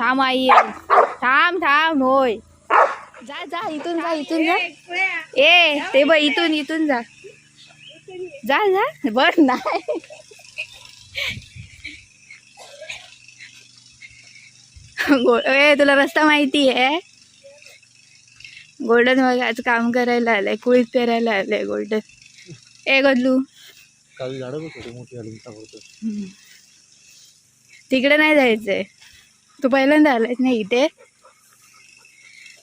थांब आई. थांब थांब होय. जा जा इथून जा इथून जा. ए ते बघ इथून इथून जा. जा जा. बर नाही. ए तुला रस्ता माहिती आहे? गोल्डन बघ आज काम करायला आलंय कुळीत पेरायला आलंय गोल्डन. ए गदलू. तिकडे नाही जायचंय. तू पहिल्यांदा आलायस नाही इथे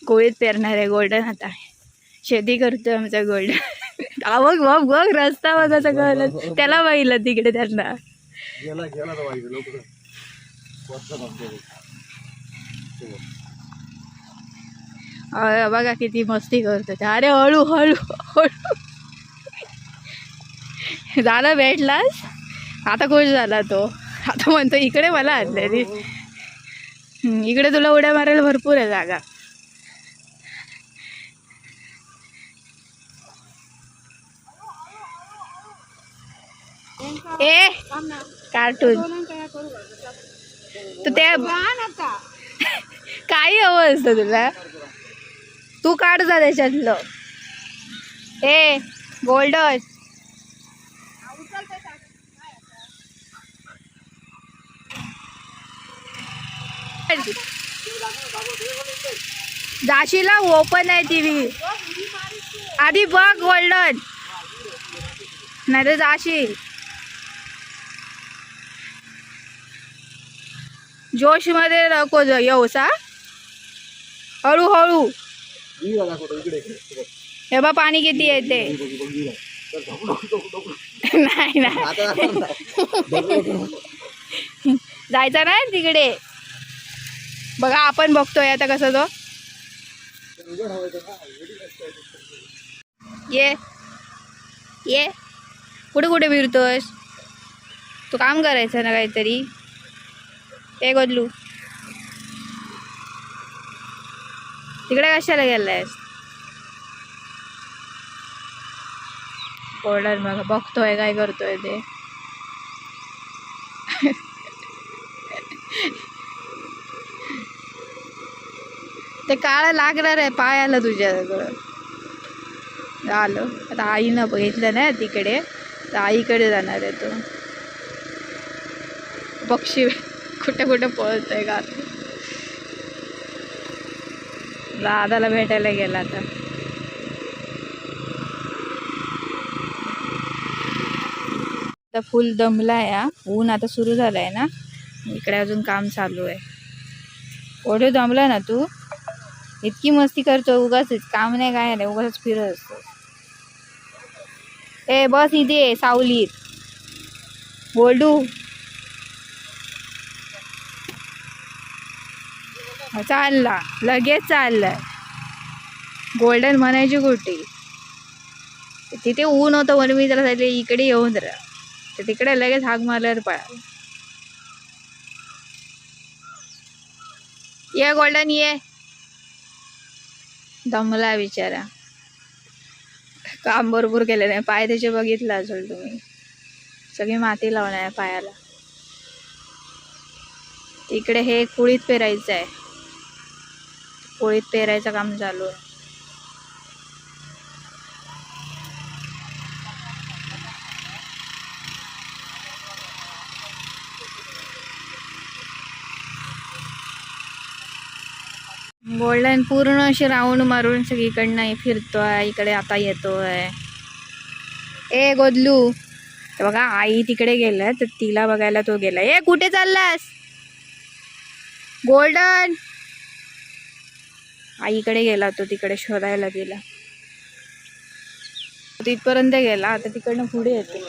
कोळीत पेरणार आहे गोल्डन आता शेती करतोय आमचा गोल्डन हा बघ बघ रस्ता बघ कळलं. त्याला पाहिलं तिकडे त्यांना. बघ. किती मस्ती करतो. अरे हळू हळू हळू. झाला भेटलास? आता खुश झाला तो. आता म्हणतो इकडे मला आणले रे. हम्म, इकडे तुला उड्या मारायला भरपूर आहे जागा. ए कार्टून. तर ते काही हवं असतं तुला. तू काढ जा त्याच्यातलं. ए गोल्डन. जाशीला ओपन आहे टी व्ही आधी बघ गोल्डन नाही तर जाशील जोशमध्ये नको जा- येऊस हळूहळू. तो. हे बा पाणी किती येते. नाही नाही. जायचं ना तिकडे बघा आपण बघतोय आता कसं तो. ये. ये. कुठे कुठे फिरतोस तू काम करायचं ना काहीतरी. ए गोदलू. तिकडे कशाला गेलायस? गोल्डन बघा बघतोय काय करतोय ते. ते काळं लागणार आहे पायाला तुझ्या सगळं. आलं. आता आईनं बघितलं नाही तिकडे. तर आईकडे जाणार आहे तो. पक्षी कुठं कुठं पळत आहे का? दादाला भेटायला गेला आता. आता फुल दमला हा. ऊन आता सुरू झालंय ना. इकडे अजून काम चालू आहे. ओढे दमला ना तू? इतकी मस्ती करतो उगाच काम नाही काय नाही उगाच फिरत असतो. ए बस इथे सावलीत. बोलडू. चालला लगेच चाललाय गोल्डन म्हणायची कुठे? तिथे ऊन होतं म्हणून मी त्याला सांगितले इकडे येऊन राहा तर तिकडे लगेच हाक मारल्यावर पळा ये गोल्डन ये. दमला बिचारा. काम भरपूर केलं नाही. पाय त्याचे बघितलं असेल तुम्ही. सगळी माती लावणार आहे पायाला. इकडे हे कुळीत पेरायचं आहे कुळीत पेरायचं काम चालू आहे. गोल्डन पूर्ण अशी राऊंड मारून सगळीकडनं फिरतोय इकडे आता येतोय. ए गोदलू. बघा आई तिकडे गेलं तर तिला बघायला तो गेला. ए कुठे चाललास? गोल्डन. आईकडे गेला तो तिकडे शोधायला गेला. तिथपर्यंत गेला आता तिकडनं पुढे येते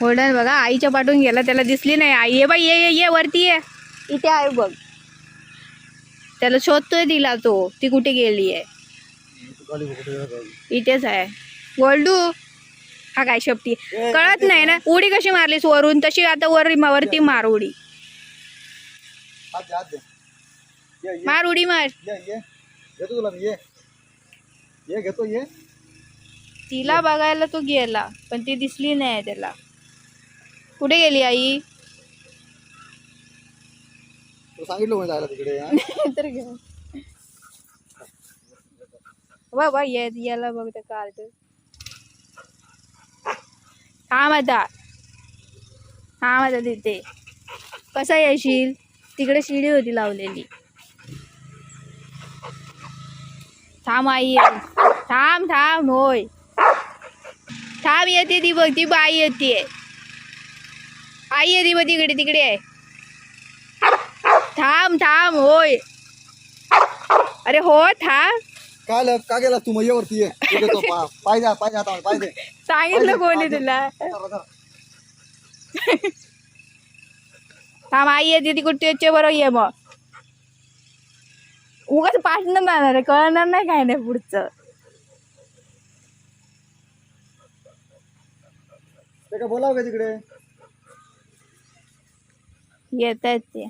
गोल्डन बघा आईच्या पाठून गेला त्याला दिसली नाही. आई ये बाई ये ये ये वरती ये. इथे आहे बघ. त्याला शोधतोय तिला तो. ती कुठे गेली आहे. इथेच आहे. गोल्डू हा काय शेपटी? कळत नाही ना? उडी कशी मारलीस वरून? तशी आता वर वरती मार उडी. मार उडी मार. तुला बघायला तो गेला पण ती दिसली नाही त्याला. कुठे गेली आई? सांगितलं कोणी जायला तिकडे हा? तर घे बाबा ये याला बघ ते कार्ड. थांब आता थांब आता तिथे. कसा येशील? तिकडे शिडी होती लावलेली. थांब आई ये. थांब थांब होय. थांब येते ती बघ ती बाई येते. आई येते बघ तिकडे तिकडे. आहे थांब थांब होय. अरे हो थांब. काय आलं? का गेला तू मग वरती ये ये देतो. पा- पाय द्या पाय द्या हातावर, पाय दे सांगितलं कोणी तुला? धरा, धरा. थांब आई येते ती कुठे बरोबर ये मग. उगाच पाठणं जाणार आहे कळणार नाही काय नाही पुढचं. ते का बोलाव का तिकडे? येत आहेत ते.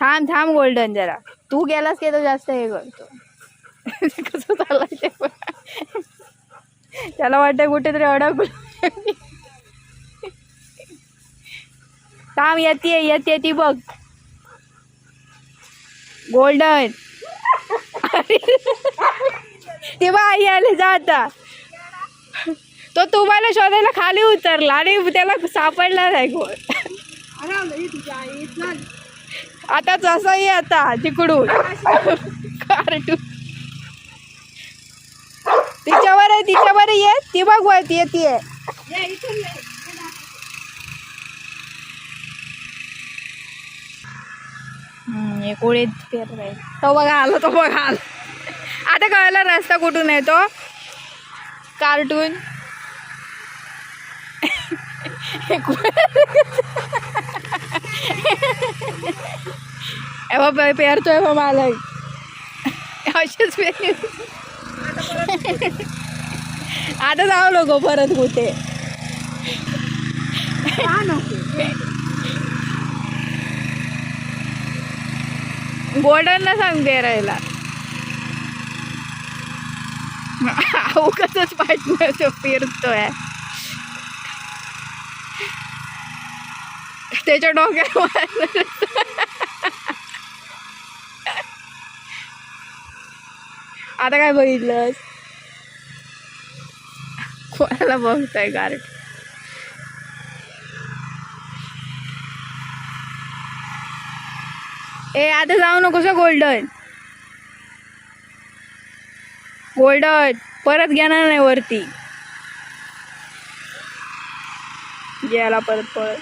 थांब थांब गोल्डन जरा. तू गेलास की तो जास्त हे करतो. कसं चाललाय ते त्याला वाटतं कुठेतरी अडकलं. थांब येते येते ती बघ. गोल्डन ते आई आले जा आता. तो तुम्हाला शोधायला खाली उतरला आणि त्याला सापडला नाही गोल्ड आता जसा ये आता तिकडून. कार्टून. तिच्यावर आहे तिच्यावर ये ती बघ वरती येते कोळीत पेरलाय तो बघा आला तो बघा आता कळला रस्ता कुठून आहे तो? कार्टून. ए पेरतोय बा मला असेच पेर आता जाऊ नको परत कुठे. गोल्डनला सांग पेरायला. अवकाशच पाठणार तो पेरतोय. त्याच्या डोक्यावर आता काय बघितलंस? कोणाला बघताय गार्ड ए आता जाऊ नकोस हं, गोल्डन गोल्डन परत घेणार नाही वरती. गेला परत परत.